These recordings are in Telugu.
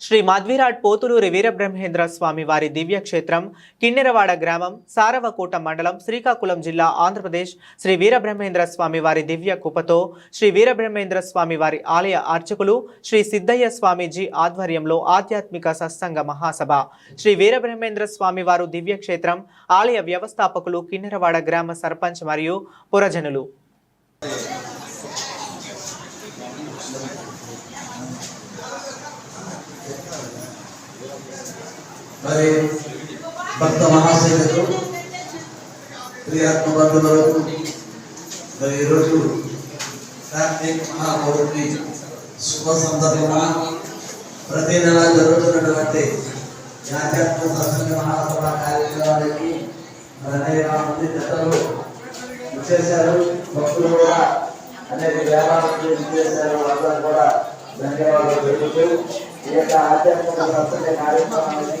శ్రీ మాధ్వీరాట్ పోతులూరి వీరబ్రహ్మేంద్ర స్వామి వారి దివ్యక్షేత్రం కిన్నెరవాడ గ్రామం సారవకోట మండలం శ్రీకాకుళం జిల్లా ఆంధ్రప్రదేశ్ శ్రీ వీరబ్రహ్మేంద్ర స్వామి వారి దివ్య కుపతో శ్రీ వీరబ్రహ్మేంద్ర స్వామి వారి ఆలయ అర్చకులు శ్రీ సిద్ధయ్య స్వామీజీ ఆధ్వర్యంలో ఆధ్యాత్మిక సత్సంగ మహాసభ. శ్రీ వీరబ్రహ్మేంద్ర స్వామి వారు దివ్యక్షేత్రం ఆలయ వ్యవస్థాపకులు కిన్నెరవాడ గ్రామ సర్పంచ్ మరియు పురజనులు. మరి భక్త మహాశైలకు ప్రియాత్మ బంధువులకు మరి ఈరోజు కార్తీక మహాపౌర్ణమి శుభ సందర్భంగా ప్రతి నెల జరుగుతున్నటువంటి ఈ ఆధ్యాత్మిక సత్సంగ మహాసభ కార్యక్రమానికి అనేక మంది జతలు ఇచ్చేశారు. భక్తులు కూడా అనేక వ్యాపారాలు ఇచ్చేశారు వాళ్ళందరూ కూడా ధన్యవాదాలు తెలుపుతూ ఈ యొక్క ఆధ్యాత్మిక సత్సంగ కార్యక్రమానికి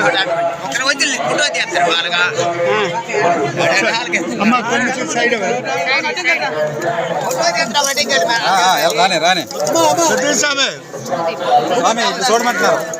అన్నప్రసాద ఏర్పాటు చేసిన భక్తులు ప్రతి ఆత్మీయుల గారు వారి ఉద్యోగ త్యాగరాజు, జగన్ నరేషు, శ్రీమతి రామయ్య సహోదరులు, శ్రీ రామయ్య ఒకరి వచ్చి ఫోటో తీస్తారు వాళ్ళగా అమ్మ కొంచెం సైడ్ ఫోటో తీస్తారు బయటికి వెళ్ళి మరి. రాని రాని సతీష్ స్వామి స్వామి ఇటు చూడమంటున్నారు అందరూ కర్మక.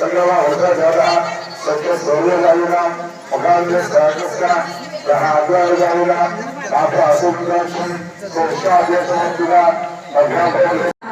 ಸಂಗಮ ಹೊಸ ಜಾಗ ಸತ್ಯ ಸೌರ್ಯಗಾಯಿನ ಮಗಾಂಧ ಸಾಕಷ್ಟ ಆಧಾರಗಾಯಿನ ಮಾತ್ರ ಅಸೋಕ ಸಂಸ್ಥಾದ್ಯ ಸಮರ್ಥಿಗ ಅಧ್ಯಾಪಕ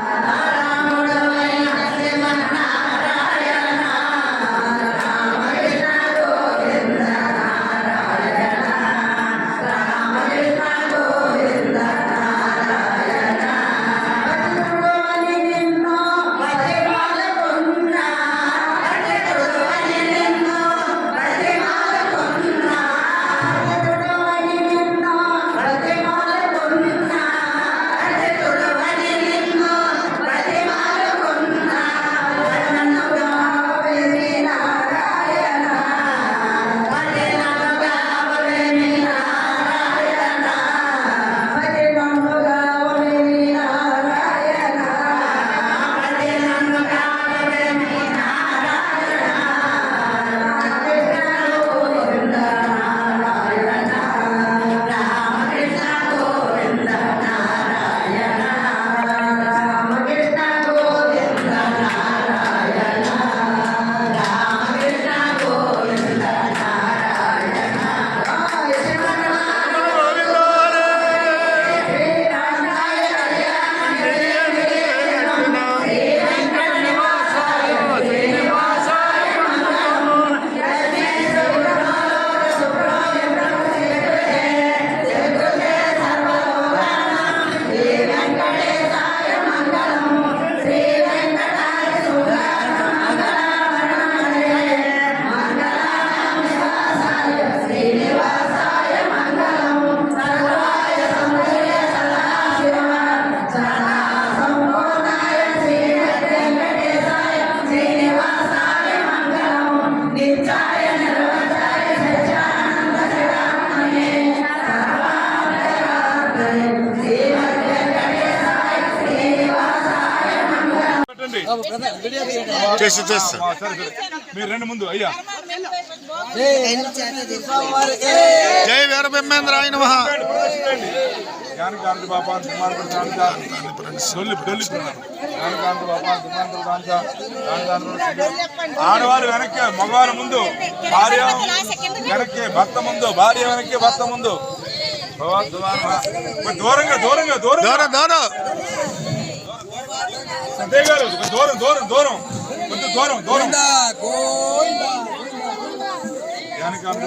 చేసి చేస్తా. మీరు రెండు ముందు అయ్యా. జై వీరబ్రహ్మేంద్ర ఆయన జ్ఞానకాంతి బాబా ఆడవాళ్ళు వెనక్కి మగవాళ్ళ ముందు. భార్య వెనక్కి భర్త ముందు. భార్య వెనక్కి భర్త ముందు. దూరంగా దూరంగా. దూరం దూరం. దూరం దూరం దూరం. కొంచెం దూరం దూరం. జ్ఞానకాంతి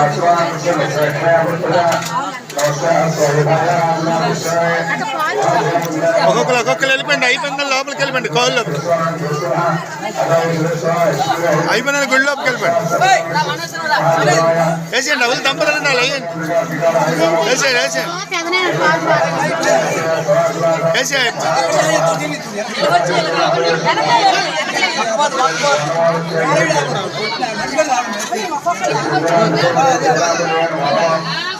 అశ్వాస ఒక్కొక్కరు ఒక్కొక్కరు వెళ్ళిపోండి. అయిపోయింది లోపలికి వెళ్ళిపోండి కోళ్ళు అయిపోయిన గుడి లోపలికి వెళ్ళిపోండి. వేసేయండి డబ్బులు దంపలు నాలుగు వేయండి వేసేయండి వేసేయండి. వేసేయండి.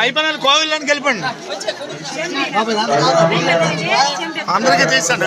అయిపోయిన కోవిల్లోకి వెళ్ళిపోండి. అందరికీ తీసండి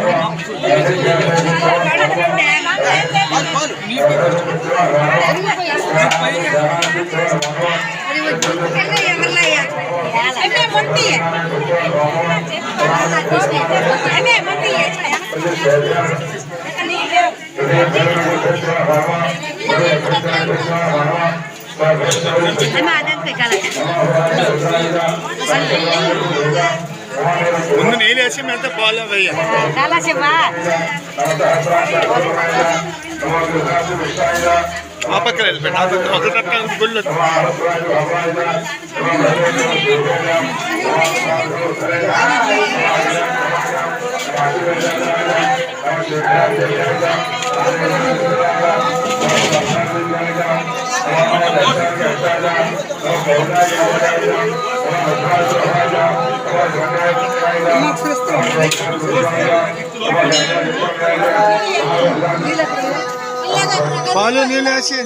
దీపం చేతి తేలిపోతుంది ముందు నీళ్ళు వేసి మిగతా పాలు వేయాలి ఆ పక్కన వెళ్ళిపోయింది ఆ పక్కన ఒక తట్ట గుళ్ళు పాలు నీళ్ళు వేసి